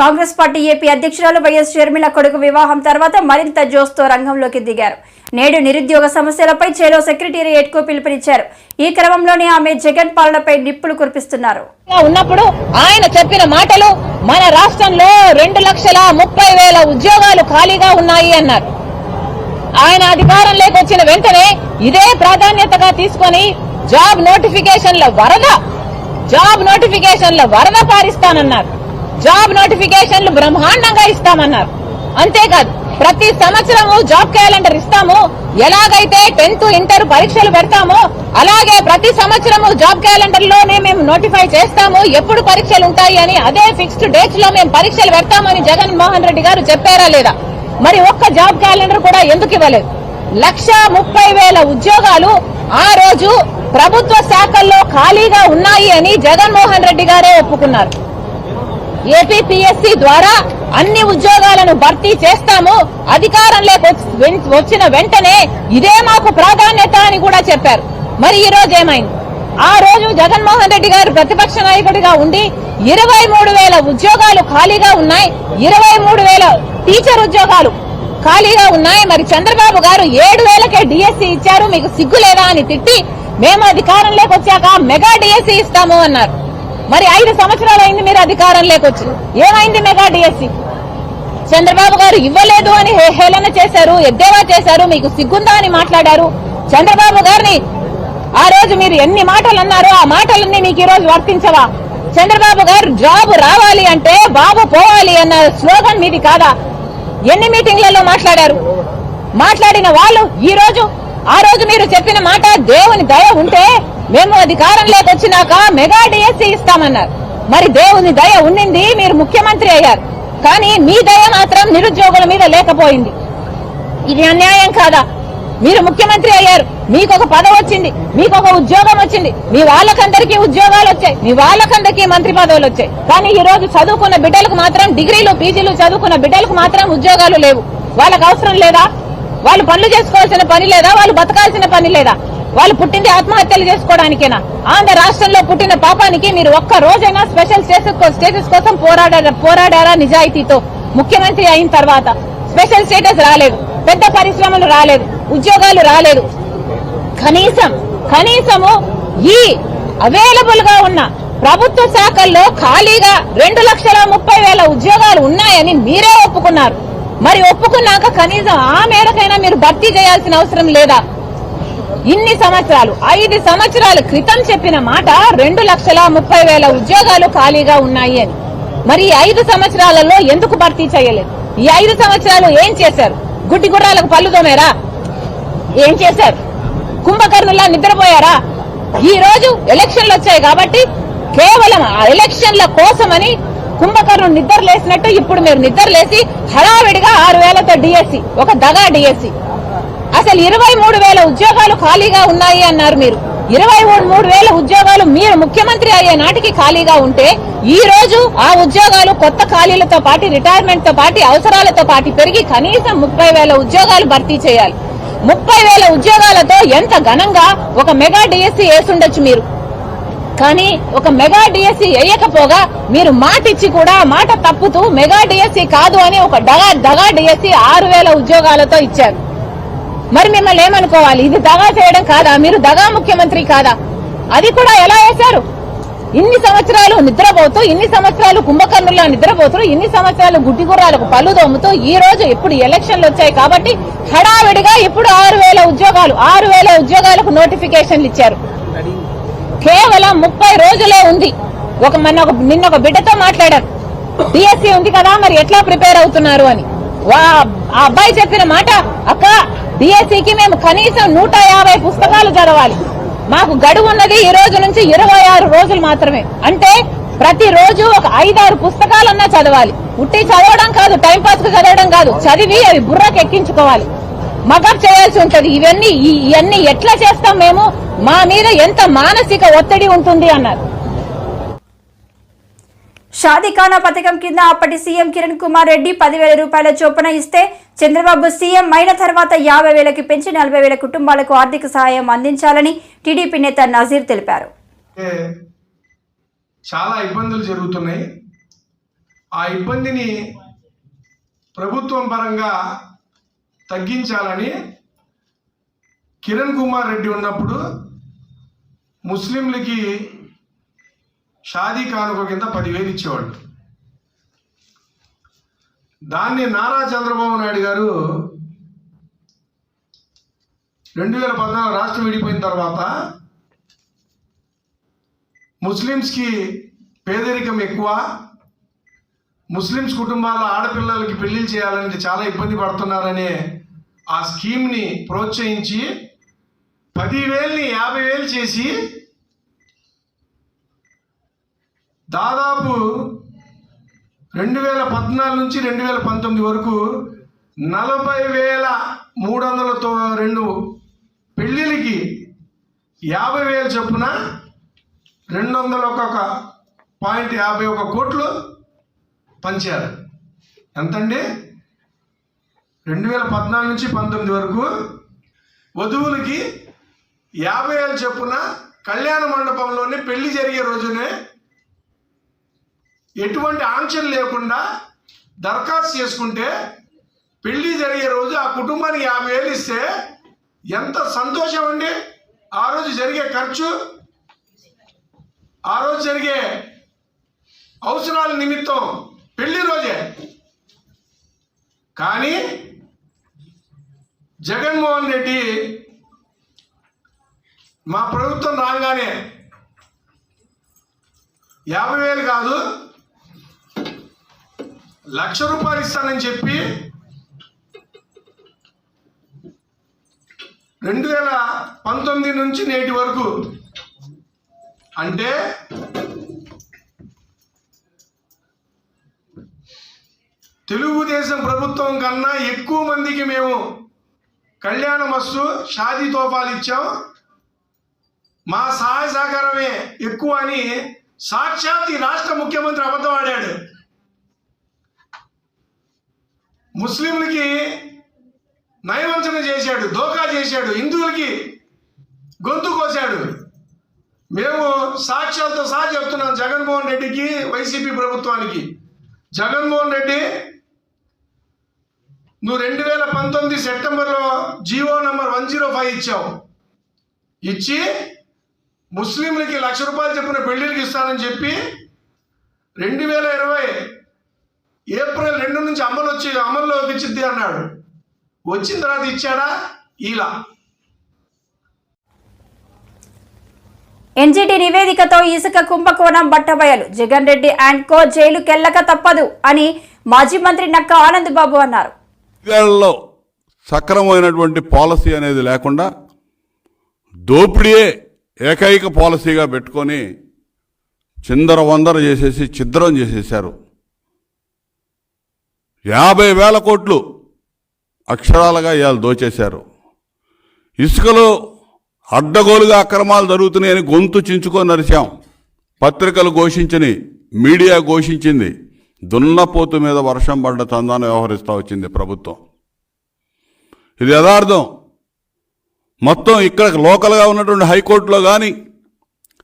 Congress party AP అధ్యక్షురాలు YS Sharmila కొడుకు వివాహం తర్వాత మరింత జోస్తో రంగంలోకి దిగారు. నేడు నిరుద్యోగ సమస్యలపై చేలో సెక్రటేరియట్కు పిలుపునిచ్చారు. ఈ క్రమంలోనే ఆమె జగన్ పాలనపై నిప్పులు కురిపిస్తున్నారు. ఉన్నప్పుడు ఆయన చెప్పిన మాటలు మన రాష్ట్రంలో రెండు లక్షల ముప్పై వేల ఉద్యోగాలు ఖాళీగా ఉన్నాయి అన్నారు. ఆయన అధికారంలోకి వచ్చిన వెంటనే ఇదే ప్రాధాన్యతగా తీసుకొని జాబ్ నోటిఫికేషన్ల వరద జాబ్ నోటిఫికేషన్ల వరద పారిస్తానన్నారు. జాబ్ నోటిఫికేషన్లు బ్రహ్మాండంగా ఇస్తామన్నారు. అంతేకాదు ప్రతి సంవత్సరము జాబ్ క్యాలెండర్ ఇస్తాము. ఎలాగైతే టెన్త్ ఇంటర్ పరీక్షలు పెడతామో అలాగే ప్రతి సంవత్సరము జాబ్ క్యాలెండర్లోనే మేము నోటిఫై చేస్తాము. ఎప్పుడు పరీక్షలు ఉంటాయి అని అదే ఫిక్స్డ్ డేట్స్లో మేము పరీక్షలు పెడతామని జగన్మోహన్ రెడ్డి గారు చెప్పారా లేదా? మరి ఒక్క జాబ్ క్యాలెండర్ కూడా ఎందుకు ఇవ్వలేదు? లక్ష ముప్పై వేల ఉద్యోగాలు ఆ రోజు ప్రభుత్వ శాఖల్లో ఖాళీగా ఉన్నాయి అని జగన్మోహన్ రెడ్డి గారే ఒప్పుకున్నారు. ఏపీపీఎస్సీ ద్వారా అన్ని ఉద్యోగాలను భర్తీ చేస్తాము. అధికారంలోకి వచ్చి- వచ్చిన వెంటనే ఇదే మాకు ప్రాధాన్యత అని కూడా చెప్పారు. మరి ఈ రోజు ఏమైంది? ఆ రోజు జగన్మోహన్ రెడ్డి గారు ప్రతిపక్ష నాయకుడిగా ఉండి ఇరవై మూడు వేల ఉద్యోగాలు ఖాళీగా ఉన్నాయి. ఇరవై మూడు వేల టీచర్ ఉద్యోగాలు ఖాళీగా ఉన్నాయి. మరి చంద్రబాబు గారు ఏడు వేలకే డిఎస్సీ ఇచ్చారు. మీకు సిగ్గు లేదా అని తిట్టి మేము అధికారంలోకి వచ్చాక మెగా డిఎస్సి ఇస్తాము అన్నారు. మరి ఐదు సంవత్సరాలు అయింది మీరు అధికారం లేకొచ్చి. ఏమైంది మెగా డిఎస్సి చంద్రబాబు గారు ఇవ్వలేదు అని హేళన చేశారు ఎద్దేవా చేశారు మీకు సిగ్గుందా అని మాట్లాడారు. చంద్రబాబు గారిని ఆ రోజు మీరు ఎన్ని మాటలు అన్నారో ఆ మాటలన్నీ మీకు ఈ రోజు వర్తించవా? చంద్రబాబు గారు జాబ్ రావాలి అంటే బాబు పోవాలి అన్న స్లోగన్ మీది కాదా? ఎన్ని మీటింగ్లలో మాట్లాడారు? మాట్లాడిన వాళ్ళు ఈ రోజు? ఆ రోజు మీరు చెప్పిన మాట దేవుని దయ ఉంటే మేము అధికారంలోకి వచ్చినాక మెగా డిఎస్సీ ఇస్తామన్నారు. మరి దేవుని దయ ఉండింది మీరు ముఖ్యమంత్రి అయ్యారు. కానీ మీ దయ మాత్రం నిరుద్యోగుల మీద లేకపోయింది. ఇది అన్యాయం కాదా? మీరు ముఖ్యమంత్రి అయ్యారు. మీకు ఒక పదవి వచ్చింది. మీకు ఒక ఉద్యోగం వచ్చింది. మీ వాళ్ళకందరికీ ఉద్యోగాలు వచ్చాయి. మీ వాళ్ళకందరికీ మంత్రి పదవులు వచ్చాయి. కానీ ఈ రోజు చదువుకున్న బిడ్డలకు మాత్రం డిగ్రీలు పీజీలు చదువుకున్న బిడ్డలకు మాత్రం ఉద్యోగాలు లేవు. వాళ్ళకి అవసరం లేదా? వాళ్ళు పనులు చేసుకోవాల్సిన పని లేదా? వాళ్ళు బతకాల్సిన పని లేదా? వాళ్ళు పుట్టింది ఆత్మహత్యలు చేసుకోవడానికేనా? ఆంధ్ర రాష్ట్రంలో పుట్టిన పాపానికి మీరు ఒక్క రోజైనా స్పెషల్ స్టేటస్ స్టేటస్ కోసం పోరాడారా పోరాడారా నిజాయితీతో? ముఖ్యమంత్రి అయిన తర్వాత స్పెషల్ స్టేటస్ రాలేదు. పెద్ద పరిశ్రమలు రాలేదు. ఉద్యోగాలు రాలేదు. కనీసం కనీసము ఈ అవైలబుల్గా ఉన్న ప్రభుత్వ శాఖల్లో ఖాళీగా రెండు లక్షల ముప్పై వేల ఉద్యోగాలు ఉన్నాయని మీరే ఒప్పుకున్నారు. మరి ఒప్పుకున్నాక కనీసం ఆ మేరకైనా మీరు భర్తీ చేయాల్సిన అవసరం లేదా? ఇన్ని సంవత్సరాలు ఐదు సంవత్సరాల క్రితం చెప్పిన మాట రెండు లక్షల ముప్పై వేల ఉద్యోగాలు ఖాళీగా ఉన్నాయి అని. మరి ఐదు సంవత్సరాలలో ఎందుకు భర్తీ చేయలేదు? ఈ ఐదు సంవత్సరాలు ఏం చేశారు? గుడ్డి గుర్రాలకు పళ్ళు తోమేరా? ఏం చేశారు? కుంభకర్ణులా నిద్రపోయారా? ఈ రోజు ఎలక్షన్లు వచ్చాయి కాబట్టి కేవలం ఆ ఎలక్షన్ల కోసమని కుంభకర్ణుడు నిద్ర లేసినట్టు ఇప్పుడు మీరు నిద్ర లేసి హడావిడిగా ఆరు వేలతో డిఎస్సి ఒక దగా డిఎస్సి అసలు ఇరవై మూడు వేల ఉద్యోగాలు ఖాళీగా ఉన్నాయి అన్నారు మీరు. ఇరవై మూడు వేల ఉద్యోగాలు మీరు ముఖ్యమంత్రి అయ్యే నాటికి ఖాళీగా ఉంటే ఈ రోజు ఆ ఉద్యోగాలు కొత్త ఖాళీలతో పాటు రిటైర్మెంట్తో పాటు అవసరాలతో పాటు పెరిగి కనీసం ముప్పై వేల ఉద్యోగాలు భర్తీ చేయాలి. ముప్పై వేల ఉద్యోగాలతో ఎంత ఘనంగా ఒక మెగా డిఎస్సీ వేసుండొచ్చు మీరు. కానీ ఒక మెగా డిఎస్సీ వేయకపోగా మీరు మాట ఇచ్చి కూడా మాట తప్పుతూ మెగా డిఎస్సీ కాదు అని ఒక డగా దగా డిఎస్సీ ఆరు వేల ఉద్యోగాలతో ఇచ్చారు. మరి మిమ్మల్ని ఏమనుకోవాలి? ఇది దగా చేయడం కాదా? మీరు దగా ముఖ్యమంత్రి కాదా? అది కూడా ఎలా వేశారు? ఇన్ని సంవత్సరాలు నిద్రపోతూ ఇన్ని సంవత్సరాలు కుంభకర్ణుల్లో నిద్రపోతూ ఇన్ని సంవత్సరాలు గుడ్డిగుర్రాలకు పళ్ళు దోముతూ ఈ రోజు ఇప్పుడు ఎలక్షన్లు వచ్చాయి కాబట్టి హడావిడిగా ఇప్పుడు ఆరు వేల ఉద్యోగాలు ఆరు వేల ఉద్యోగాలకు నోటిఫికేషన్లు ఇచ్చారు. కేవలం ముప్పై రోజులే ఉంది. ఒక మన ఒక నిన్న ఒక బిడ్డతో మాట్లాడారు. డిఎస్సి ఉంది కదా మరి ఎట్లా ప్రిపేర్ అవుతున్నారు అని. వా ఆ అబ్బాయి చెప్పిన మాట అక్క డిఎస్సికి మేము కనీసం నూట యాభై పుస్తకాలు చదవాలి. మాకు గడువు ఉన్నది ఈ రోజు నుంచి ఇరవై ఆరు రోజులు మాత్రమే. అంటే ప్రతి రోజు ఒక ఐదారు పుస్తకాలన్నా చదవాలి. ఉట్టి చదవడం కాదు టైం పాస్కు చదవడం కాదు చదివి అవి బుర్రకు ఎక్కించుకోవాలి. మగప్ చేయాల్సి ఉంటది. ఇవన్నీ ఇవన్నీ ఎట్లా చేస్తాం మేము? మా మీద ఎంత మానసిక ఒత్తిడి ఉంటుంది అన్నారు. షాదీఖానా పథకం కింద అప్పటి సీఎం కిరణ్ కుమార్ రెడ్డి పదివేల రూపాయల చొప్పున ఇస్తే చంద్రబాబు సీఎం అయిన తర్వాత యాభై వేలకి పెంచి నలభై వేల కుటుంబాలకు ఆర్థిక సహాయం అందించాలని టీడీపీ నేత నజీర్ తెలిపారు. చాలా ఇబ్బందులు జరుగుతున్నాయి. ఆ ఇబ్బందిని ప్రభుత్వం పరంగా తగ్గించాలని కిరణ్ కుమార్ రెడ్డి ఉన్నప్పుడు ముస్లింలకి షాదీ కానుక కింద పదివేలు ఇచ్చేవాళ్ళు. దాన్ని నారా చంద్రబాబు నాయుడు గారు రెండు వేల పద్నాలుగు రాష్ట్రం విడిపోయిన తర్వాత ముస్లిమ్స్కి పేదరికం ఎక్కువ ముస్లిమ్స్ కుటుంబాల ఆడపిల్లలకి పెళ్ళి చేయాలంటే చాలా ఇబ్బంది పడుతున్నారనే ఆ స్కీమ్ని ప్రోత్సహించి పదివేలని యాభై వేలు చేసి దాదాపు రెండు వేల పద్నాలుగు నుంచి రెండు వేల పంతొమ్మిది వరకు నలభై వేల మూడు వందల రెండు పెళ్ళిళ్ళకి యాభై వేల చొప్పున రెండు వందల ఒక్కొక్క పాయింట్ యాభై ఒక కోట్లు పంచారు. ఎంతండి? రెండు వేల పద్నాలుగు నుంచి పంతొమ్మిది వరకు వధువులకి యాభై వేల చొప్పున కళ్యాణ మండపంలోనే పెళ్ళి జరిగే రోజునే ఎటువంటి ఆంక్షలు లేకుండా దరఖాస్తు చేసుకుంటే పెళ్ళి జరిగే రోజు ఆ కుటుంబానికి యాభై వేలు ఇస్తే ఎంత సంతోషం అండి? ఆ రోజు జరిగే ఖర్చు ఆ రోజు జరిగే అవసరాల నిమిత్తం పెళ్ళి రోజే. కానీ జగన్మోహన్ రెడ్డి మా ప్రభుత్వం రాగానే యాభై వేలు కాదు లక్ష రూపాయలు ఇస్తానని చెప్పి రెండు వేల పంతొమ్మిది నుంచి నేటి వరకు అంటే తెలుగుదేశం ప్రభుత్వం కన్నా ఎక్కువ మందికి మేము కళ్యాణ మస్తు షాదీ తోఫాలు ఇచ్చాం. మా సహాయ సహకారమే ఎక్కువ అని సాక్షాత్ ఈ రాష్ట్ర ముఖ్యమంత్రి అబద్ధం ఆడాడు. ముస్లింలకి నయవంచన చేశాడు దోకా చేశాడు హిందువులకి గొంతు కోశాడు. మేము సాక్ష్యాలతో సహా చెప్తున్నాం జగన్మోహన్ రెడ్డికి వైసీపీ ప్రభుత్వానికి. జగన్మోహన్ రెడ్డి నువ్వు రెండు వేల పంతొమ్మిది సెప్టెంబర్లో Jio number one zero five ఇచ్చావు. ఇచ్చి ముస్లింలకి లక్ష రూపాయలు చెప్పిన పెళ్ళిళ్ళకి ఇస్తానని చెప్పి రెండు వేల ఇరవై ఏప్రిల్ రెండు నుంచి అమలు వచ్చి అమల్లోకి ఇచ్చిద్ది అన్నాడు. వచ్చిన తర్వాత ఇచ్చాడా? ఇలా. ఎన్జిటి నివేదికతో ఇసుక కుంభకోణం బట్టబయలు. జగన్ రెడ్డి అండ్ కో జైలుకెళ్ళక తప్పదు అని మాజీ మంత్రి నక్క ఆనంద్ బాబు అన్నారు. ఐదేళ్ళలో సక్రమమైనటువంటి పాలసీ అనేది లేకుండా దోపిడీయే ఏకైక పాలసీగా పెట్టుకొని చిందర వందర చేసేసి ఛిద్రం చేసేశారు. యాభై వేల కోట్లు అక్షరాలుగా ఇవాళ దోచేశారు. ఇసుకలో అడ్డగోలుగా అక్రమాలు జరుగుతున్నాయని గొంతు చించుకొని నరిచాం పత్రికలు ఘోషించని మీడియా ఘోషించింది. దున్నపోతు మీద వర్షం పడ్డ చందాన్ని వ్యవహరిస్తూ వచ్చింది ప్రభుత్వం. ఇది యథార్థం. మొత్తం ఇక్కడ లోకల్గా ఉన్నటువంటి హైకోర్టులో కానీ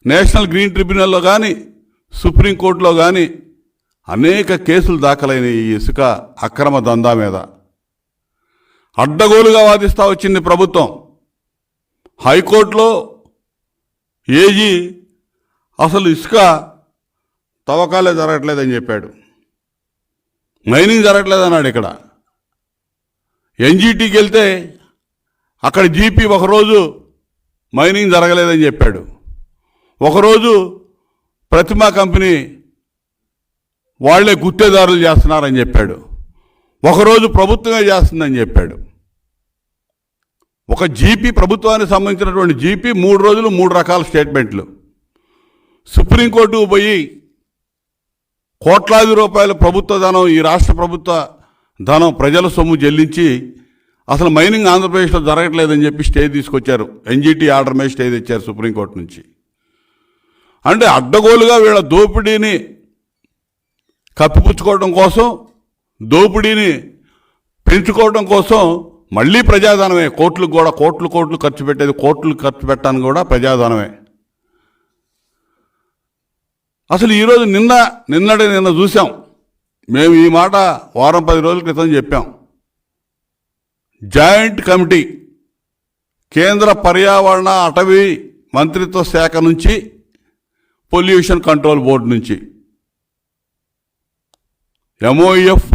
నేషనల్ గ్రీన్ ట్రిబ్యునల్లో కానీ సుప్రీంకోర్టులో కానీ అనేక కేసులు దాఖలైన ఈ ఇసుక అక్రమ దందా మీద. అడ్డగోలుగా వాదిస్తూ వచ్చింది ప్రభుత్వం. హైకోర్టులో ఏజీ అసలు ఇసుక తవ్వకాలే జరగట్లేదని చెప్పాడు. మైనింగ్ జరగట్లేదన్నాడు ఇక్కడ. ఎన్జీటీకి వెళ్తే అక్కడ జీపీ ఒకరోజు మైనింగ్ జరగలేదని చెప్పాడు. ఒకరోజు ప్రతిమా కంపెనీ వాళ్ళే గుత్తేదారులు చేస్తున్నారని చెప్పాడు. ఒకరోజు ప్రభుత్వమే చేస్తుందని చెప్పాడు. ఒక జీపీ ప్రభుత్వానికి సంబంధించినటువంటి జీపీ మూడు రోజులు మూడు రకాల స్టేట్మెంట్లు. సుప్రీంకోర్టుకు పోయి కోట్లాది రూపాయల ప్రభుత్వ ధనం ఈ రాష్ట్ర ప్రభుత్వ ధనం ప్రజల సొమ్ము చెల్లించి అసలు మైనింగ్ ఆంధ్రప్రదేశ్లో జరగట్లేదని చెప్పి స్టే తీసుకొచ్చారు. ఎన్జిటి ఆర్డర్ మీద స్టే తెచ్చారు సుప్రీంకోర్టు నుంచి. అంటే అడ్డగోలుగా వీళ్ళ దోపిడీని కప్పిపుచ్చుకోవడం కోసం దోపిడీని పెంచుకోవడం కోసం మళ్ళీ ప్రజాధనమే. కోట్లు కూడా కోట్లు కోట్లు ఖర్చు పెట్టేది కోట్లు ఖర్చు పెట్టడానికి కూడా ప్రజాధనమే. అసలు ఈరోజు నిన్న నిన్నటి నిన్న చూసాం మేము ఈ మాట వారం పది రోజుల క్రితం చెప్పాం. జాయింట్ కమిటీ కేంద్ర పర్యావరణ అటవీ మంత్రిత్వ శాఖ నుంచి పొల్యూషన్ కంట్రోల్ బోర్డు నుంచి MOF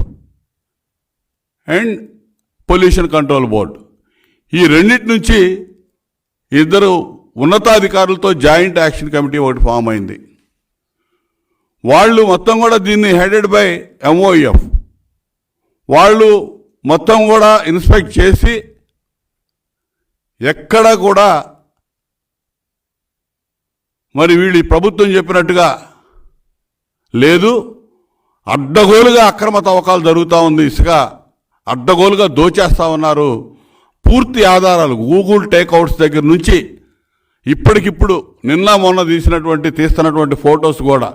and pollution control board ఈ రెండింటి నుంచి ఇద్దరు ఉన్నతాధికారులతో జాయింట్ యాక్షన్ కమిటీ ఒకటి ఫామ్ అయింది. వాళ్ళు మొత్తం కూడా దీన్ని హెడెడ్ బై ఎంఓఎఫ్ వాళ్ళు మొత్తం కూడా ఇన్స్పెక్ట్ చేసి ఎక్కడ కూడా మరి వీళ్ళు ప్రభుత్వం చెప్పినట్టుగా లేదు. అడ్డగోలుగా అక్రమ తవ్వకాలు జరుగుతూ ఉంది. ఇసుక అడ్డగోలుగా దోచేస్తా ఉన్నారు. పూర్తి ఆధారాలు గూగుల్ టేక్అవుట్స్ దగ్గర నుంచి ఇప్పటికిప్పుడు నిన్న మొన్న తీసినటువంటి తీస్తున్నటువంటి ఫొటోస్ కూడా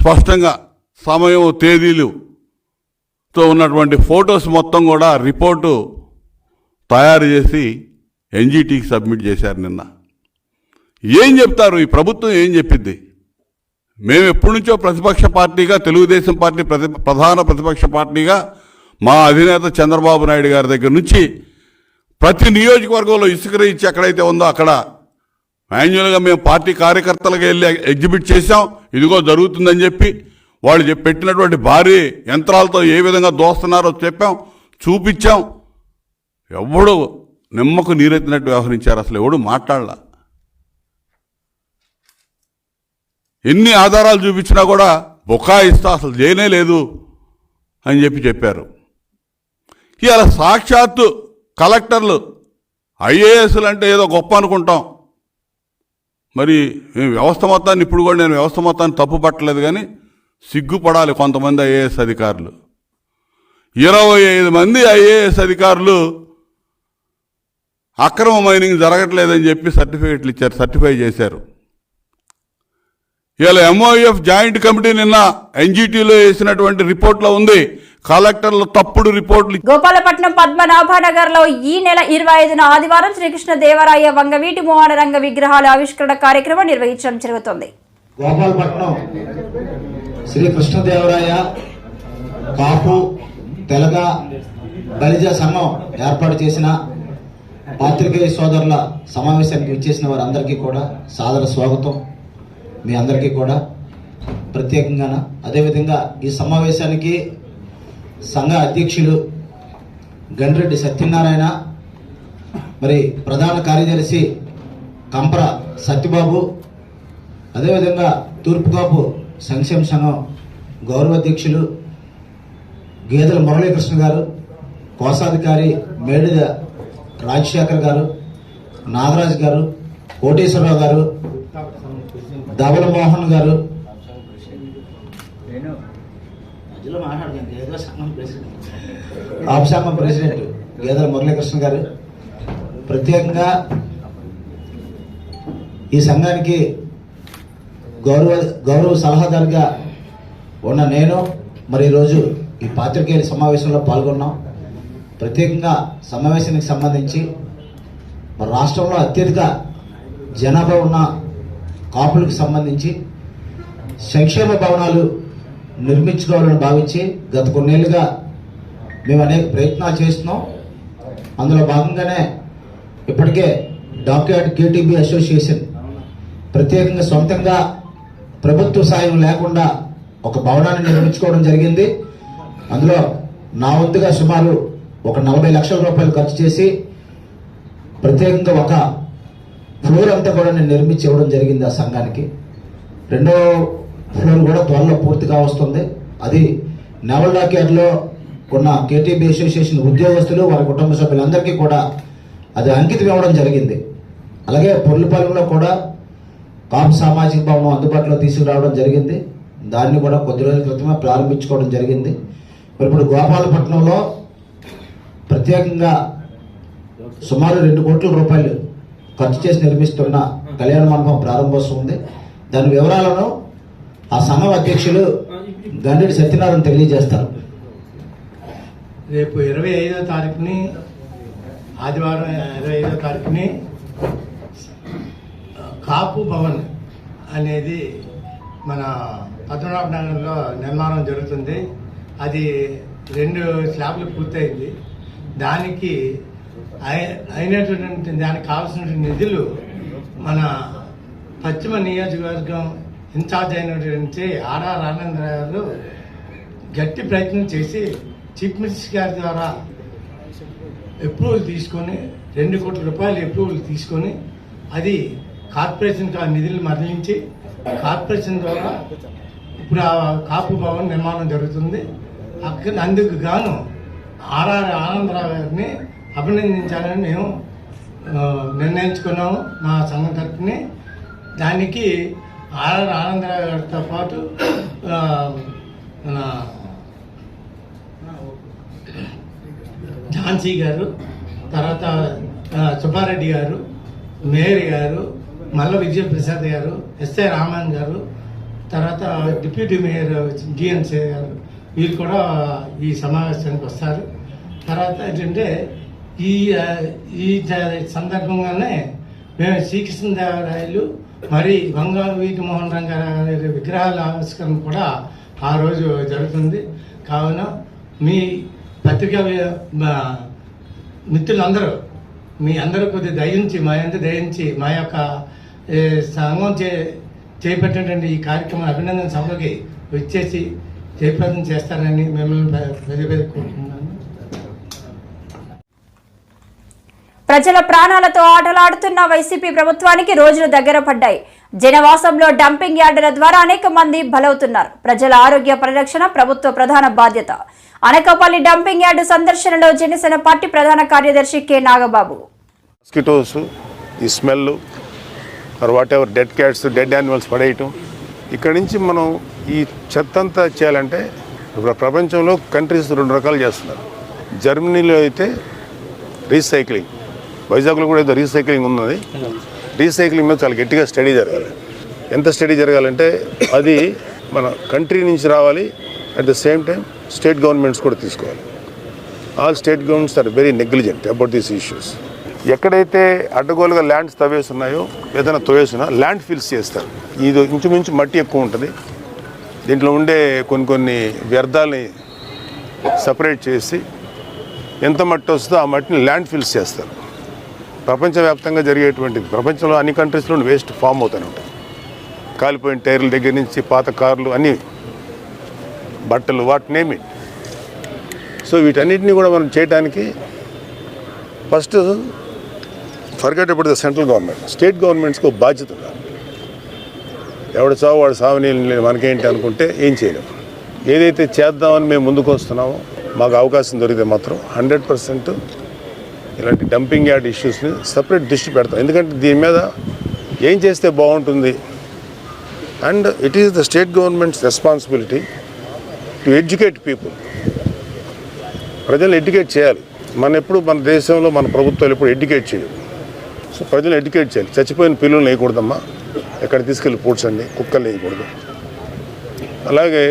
స్పష్టంగా సమయం తేదీలుతో ఉన్నటువంటి ఫొటోస్ మొత్తం కూడా రిపోర్టు తయారు చేసి ఎన్జీటీకి సబ్మిట్ చేశారు నిన్న. ఏం చెప్తారు? ఈ ప్రభుత్వం ఏం చెప్పింది? మేము ఎప్పటి నుంచో ప్రతిపక్ష పార్టీగా తెలుగుదేశం పార్టీ ప్రతి ప్రధాన ప్రతిపక్ష పార్టీగా మా అధినేత చంద్రబాబు నాయుడు గారి దగ్గర నుంచి ప్రతి నియోజకవర్గంలో ఇసుక ఇచ్చి ఎక్కడైతే ఉందో అక్కడ మాన్యువల్గా మేము పార్టీ కార్యకర్తలకు వెళ్ళి ఎగ్జిబిట్ చేశాం. ఇదిగో జరుగుతుందని చెప్పి వాళ్ళు పెట్టినటువంటి భారీ యంత్రాలతో ఏ విధంగా దోస్తున్నారో చెప్పాం చూపించాం. ఎవడు నిమ్మకు నీరెత్తినట్టు వ్యవహరించారు అసలు ఎవడు మాట్లాడలా. ఎన్ని ఆధారాలు చూపించినా కూడా బుకాయిస్తా అసలు చేయనే లేదు అని చెప్పి చెప్పారు. ఇలా సాక్షాత్తు కలెక్టర్లు ఐఏఎస్లు అంటే ఏదో గొప్ప అనుకుంటాం. మరి మేము వ్యవస్థ మొత్తాన్ని ఇప్పుడు కూడా నేను వ్యవస్థ మొత్తాన్ని తప్పు పట్టలేదు కానీ సిగ్గుపడాలి కొంతమంది ఐఏఎస్ అధికారులు. ఇరవై ఐదు మంది ఐఏఎస్ అధికారులు అక్రమ మైనింగ్ జరగట్లేదని చెప్పి సర్టిఫికెట్లు ఇచ్చారు సర్టిఫై చేశారు. ఇవాళ ఎంఓఎఫ్ జాయింట్ కమిటీ నిన్న ఎన్జిటిలో వేసినటువంటి రిపోర్ట్లో ఉంది. కలెక్టర్లు తప్పుడు రిపోర్ట్లు గోపాలపట్నం పద్మనాభనగర్లో ఈ నెల ఇరవై ఐదున ఆదివారం శ్రీకృష్ణ దేవరాయ వంగవీటి మోహన రంగ విగ్రహాల ఆవిష్కరణ కార్యక్రమం నిర్వహించడం జరుగుతుంది. గోపాలపట్నం శ్రీ కృష్ణదేవరాయ కాపు తెలగ బలిజ సంఘం ఏర్పాటు చేసిన పాత్రికేయ సోదరుల సమావేశానికి విచ్చేసిన వారందరికీ కూడా సాదర స్వాగతం. మీ అందరికీ కూడా ప్రత్యేకంగా అదేవిధంగా ఈ సమావేశానికి సంఘ అధ్యక్షులు గండ్రెడ్డి సత్యనారాయణ మరి ప్రధాన కార్యదర్శి కంప్ర సత్యబాబు అదేవిధంగా తూర్పుకాపు సంక్షేమ సంఘం గౌరవ అధ్యక్షులు గేదెల మురళీకృష్ణ గారు కోశాధికారి మేడిద రాజశేఖర్ గారు నాగరాజు గారు కోటేశ్వరరావు గారు ధవల మోహన్ గారు. ఆప్ సంఘం ప్రెసిడెంట్. గేదెల మురళీకృష్ణ గారు. ప్రత్యేకంగా ఈ సంఘానికి గౌరవ గౌరవ సలహాదారుగా ఉన్న నేను మరి ఈరోజు ఈ పాత్రికేయుల సమావేశంలో పాల్గొన్నాం. ప్రత్యేకంగా సమావేశానికి సంబంధించి మన రాష్ట్రంలో అత్యధిక జనాభా ఉన్న కాపులకు సంబంధించి సంక్షేమ భవనాలు నిర్మించుకోవాలని భావించి గత కొన్నేళ్ళుగా మేము అనేక ప్రయత్నాలు చేస్తున్నాం. అందులో భాగంగానే ఇప్పటికే డాక్యార్డ్ కేటీబీ అసోసియేషన్ ప్రత్యేకంగా సొంతంగా ప్రభుత్వ సాయం లేకుండా ఒక భవనాన్ని నిర్మించుకోవడం జరిగింది. అందులో నా వంతుగా సుమారు ఒక నలభై లక్షల రూపాయలు ఖర్చు చేసి ప్రత్యేకంగా ఒక ఫ్లోర్ అంతా కూడా నేను నిర్మించి ఇవ్వడం జరిగింది ఆ సంఘానికి. రెండో ఫ్లోర్ కూడా త్వరలో పూర్తిగా వస్తుంది. అది నెవల్ డాక్యార్డ్లో ఉన్న కేటీబీ అసోసియేషన్ ఉద్యోగస్తులు వారి కుటుంబ సభ్యులందరికీ కూడా అది అంకితం ఇవ్వడం జరిగింది. అలాగే పొర్లుపాలెంలో కూడా కాపు సామాజిక భవనం అందుబాటులో తీసుకురావడం జరిగింది. దాన్ని కూడా కొద్ది రోజుల క్రితమే ప్రారంభించుకోవడం జరిగింది. మరి ఇప్పుడు గోపాలపట్నంలో ప్రత్యేకంగా సుమారు రెండు కోట్ల రూపాయలు ఖర్చు చేసి నిర్మిస్తున్న కళ్యాణ మండపం ప్రారంభోత్సవం ఉంది దాని వివరాలను ఆ సంఘం అధ్యక్షులు గండెడి సత్యనారాయణ తెలియజేస్తారు. రేపు ఇరవై ఐదో తారీఖుని ఆదివారం ఇరవై ఐదో తారీఖుని కాపు భవన్ అనేది మన పద్మనాభ నగర్లో నిర్మాణం జరుగుతుంది. అది రెండు స్లాబ్లు పూర్తయింది. దానికి అయినటువంటి దానికి కావాల్సినటువంటి నిధులు మన పశ్చిమ నియోజకవర్గం ఇన్ఛార్జ్ అయినటువంటి ఆర్ఆర్ ఆనంద్ గారు గట్టి ప్రయత్నం చేసి చీఫ్ మినిస్టర్ గారి ద్వారా అప్రూవల్ తీసుకొని రెండు కోట్ల రూపాయలు అప్రూవల్ తీసుకొని అది కార్పొరేషన్ నిధులు మరలించి కార్పొరేషన్ ద్వారా ఇప్పుడు ఆ కాపు భవన్ నిర్మాణం జరుగుతుంది. అక్కడ అందుకు గాను ఆర్ఆర్ ఆనందరావు గారిని అభినందించాలని మేము నిర్ణయించుకున్నాము. మా సంఘం తరఫుని దానికి ఆర్ఆర్ ఆనందరావు గారితో పాటు మన ఝాన్సీ గారు తర్వాత సుబ్బారెడ్డి గారు మేయర్ గారు మల్ల విజయప్రసాద్ గారు ఎస్ఐ రామన్ గారు తర్వాత డిప్యూటీ మేయర్ జిఎన్సీ గారు వీళ్ళు కూడా ఈ సమావేశానికి వస్తారు. తర్వాత ఏంటంటే ఈ ఈ సందర్భంగానే మేము శ్రీకృష్ణదేవరాయలు మరి వంగ వీటి మోహన్ రంగారావు విగ్రహాల ఆవిష్కరణ కూడా ఆ రోజు జరుగుతుంది. కావున మీ పత్రికా మా మిత్రులందరూ మీ అందరూ కొద్దిగా దయించి మా ఎంత దయించి మా యొక్క సంఘం చే చేపట్టినటువంటి ఈ కార్యక్రమం అభినందన సభకి వచ్చేసి జయప్రదం చేస్తారని మిమ్మల్ని పెద్ద పెద్ద కోరుకుంటున్నాను ప్రజల ప్రాణాలతో ఆటలాడుతున్న వైసీపీ ప్రభుత్వానికి రోజులు దగ్గర పడ్డాయి. జనవాసంలో డంపింగ్ యార్డుల ద్వారా అనేక మంది బలవుతున్నారు. ప్రజల ఆరోగ్య పరిరక్షణ ప్రభుత్వ ప్రధాన బాధ్యత. అనకాపల్లి డంపింగ్ యార్డు సందర్శనలో జనసేన పార్టీ ప్రధాన కార్యదర్శి కె. నాగబాబు. మస్కిటోస్ ఈ smell whatever dead cats dead animals పడేయటం. ఇక్కడ నుంచి మనం ఈ చెత్త అంతా చేయాలంటే ఇప్పుడు ప్రపంచంలో కంట్రీస్ రెండు రకాలు చేస్తున్నారు. జర్మనీలో అయితే రీసైక్లింగ్ వైజాగ్లో కూడా ఏదో రీసైక్లింగ్ ఉన్నది. రీసైక్లింగ్ మీద చాలా గట్టిగా స్టడీ జరగాలి. ఎంత స్టడీ జరగాలంటే అది మన కంట్రీ నుంచి రావాలి. At the same time state governments కూడా తీసుకోవాలి. All state governments are very negligent about these issues. ఎక్కడైతే అడ్డగోలుగా ల్యాండ్స్ తవ్వేసి ఉన్నాయో ఏదైనా తవ్వేసినా ల్యాండ్ ఫిల్స్ చేస్తారు. ఇది ఇంచుమించు మట్టి ఎక్కువ ఉంటుంది. దీంట్లో ఉండే కొన్ని కొన్ని వ్యర్థాలని సపరేట్ చేసి ఎంత మట్టి వస్తుందో ఆ మట్టిని ల్యాండ్ ఫిల్స్ చేస్తారు. ప్రపంచవ్యాప్తంగా జరిగేటువంటి ప్రపంచంలో అన్ని కంట్రీస్లో వేస్ట్ ఫామ్ అవుతూనే ఉంటాయి కాలిపోయిన టైర్ల దగ్గర నుంచి పాత కార్లు అన్నీ బట్టలు వాట్ నేమ్ ఇట్ సో వీటన్నిటిని కూడా మనం చేయడానికి ఫస్ట్ ఫర్గెట్ ఇప్పుడు ద సెంట్రల్ గవర్నమెంట్ స్టేట్ గవర్నమెంట్స్కి ఒక బాధ్యత ఉండాలి. ఎవడు చావు వాడు సావని మనకేంటి అనుకుంటే ఏం చేయలేము ఏదైతే చేద్దామని మేము ముందుకు వస్తున్నామో మాకు అవకాశం దొరికితే మాత్రం హండ్రెడ్ పర్సెంట్ ఇలాంటి డంపింగ్ యార్డ్ ఇష్యూస్ని సపరేట్ దృష్టి పెడతాం. ఎందుకంటే దీని మీద ఏం చేస్తే బాగుంటుంది? And it is the state government's responsibility to educate people ప్రజలు ఎడ్యుకేట్ చేయాలి. మన ఎప్పుడు మన దేశంలో మన ప్రభుత్వాలు ఎప్పుడు ఎడ్యుకేట్ చేయవు సో ప్రజలు ఎడ్యుకేట్ చేయాలి. చచ్చిపోయిన పిల్లలు వేయకూడదమ్మా. ఎక్కడ తీసుకెళ్ళి పూడ్చండి? కుక్కలు వేయకూడదు. అలాగే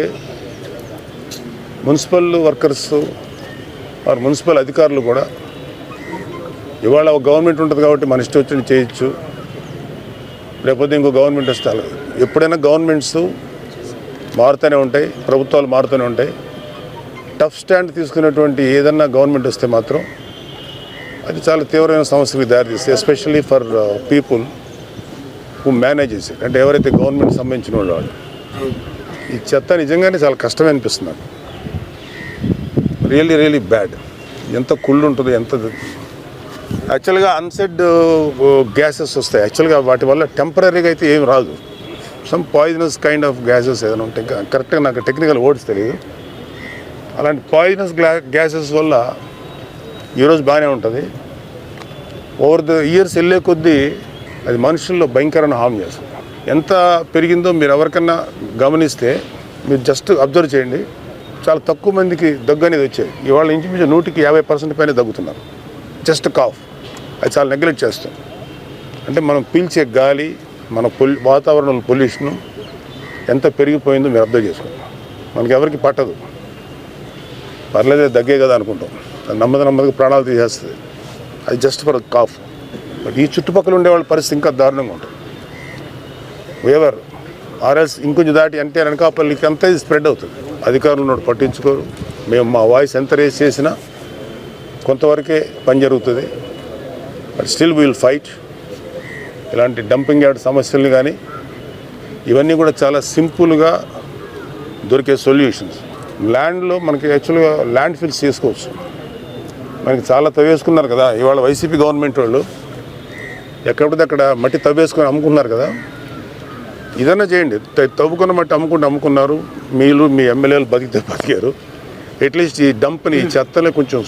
మున్సిపల్ వర్కర్స్ వారు మున్సిపల్ అధికారులు కూడా ఇవాళ ఒక గవర్నమెంట్ ఉంటుంది కాబట్టి మన ఇష్టం వచ్చినట్టు చేయొచ్చు. లేకపోతే ఇంకో గవర్నమెంట్ వస్తే ఎప్పుడైనా గవర్నమెంట్స్ మారుతూనే ఉంటాయి ప్రభుత్వాలు మారుతూనే ఉంటాయి. టఫ్ స్టాండ్ తీసుకునేటువంటి ఏదన్నా గవర్నమెంట్ వస్తే మాత్రం అది చాలా తీవ్రమైన సమస్యలకు దారితీస్తుంది especially for people who manages అంటే ఎవరైతే గవర్నమెంట్ సంబంధించిన వాళ్ళు ఈ చెత్త నిజంగానే చాలా కష్టమే అనిపిస్తుంది నాకు. Really really bad. ఎంత కుళ్ళు ఉంటుందో ఎంత యాక్చువల్గా అన్సెడ్ గ్యాసెస్ వస్తాయి. యాక్చువల్గా వాటి వల్ల టెంపరీగా అయితే ఏం రాదు. Some poisonous kind of gases ఏదైనా ఉంటాయి కరెక్ట్గా నాకు టెక్నికల్ వర్డ్స్ తెలియదు. అలాంటి పాయిజనస్ గ్లా గ్యాసెస్ వల్ల ఈరోజు బాగానే ఉంటుంది. ఓవర్ ద ఇయర్స్ వెళ్ళే కొద్దీ అది మనుషుల్లో భయంకరమైన హామ్ చేస్తుంది. ఎంత పెరిగిందో మీరు ఎవరికన్నా గమనిస్తే మీరు జస్ట్ అబ్జర్వ్ చేయండి. చాలా తక్కువ మందికి దగ్గు అనేది వచ్చేది. ఇవాళ ఇంచుమించు నూటికి యాభై పర్సెంట్ పైన దగ్గుతున్నారు. Just cough. అది చాలా నెగ్లెక్ట్ చేస్తాం అంటే మనం పీల్చే గాలి మన పొల్యూ వాతావరణం పొల్యూషను ఎంత పెరిగిపోయిందో మీరు అర్థం చేసుకుంటాం. మనకి ఎవరికి పట్టదు. పర్లేదు దగ్గే కదా అనుకుంటాం. అది నెమ్మది ప్రాణాలు తీసేస్తుంది. అది జస్ట్ ఫర్ కాఫ్. బట్ ఈ చుట్టుపక్కల ఉండే వాళ్ళ పరిస్థితి ఇంకా దారుణంగా ఉంటుంది. వేవర్ ఆర్ఎస్ ఇంకొంచెం దాటి అంటే అనకాపల్లికి అంతా ఇది స్ప్రెడ్ అవుతుంది. అధికారులు పట్టించుకోరు. మేము మా వాయిస్ ఎంత రేస్ చేసినా కొంతవరకే పని జరుగుతుంది. బట్ స్టిల్ విల్ ఫైట్ ఇలాంటి డంపింగ్ యార్డ్ సమస్యలు కానీ ఇవన్నీ కూడా చాలా సింపుల్గా దొరికే సొల్యూషన్స్ ల్యాండ్లో మనకి యాక్చువల్గా ల్యాండ్ ఫిల్స్ చేసుకోవచ్చు. మనకి చాలా తవ్వేసుకున్నారు కదా. ఇవాళ వైసీపీ గవర్నమెంట్ వాళ్ళు ఎక్కడితే అక్కడ మట్టి తవ్వేసుకొని అమ్ముకున్నారు కదా. ఇదన్నా చేయండి. తవ్వుకున్న మట్టి అమ్ముకుంటూ అమ్ముకున్నారు. మీరు మీ ఎమ్మెల్యేలు బతికితే బతికారు. అట్లీస్ట్ ఈ డంప్ని ఈ చెత్తని కొంచెం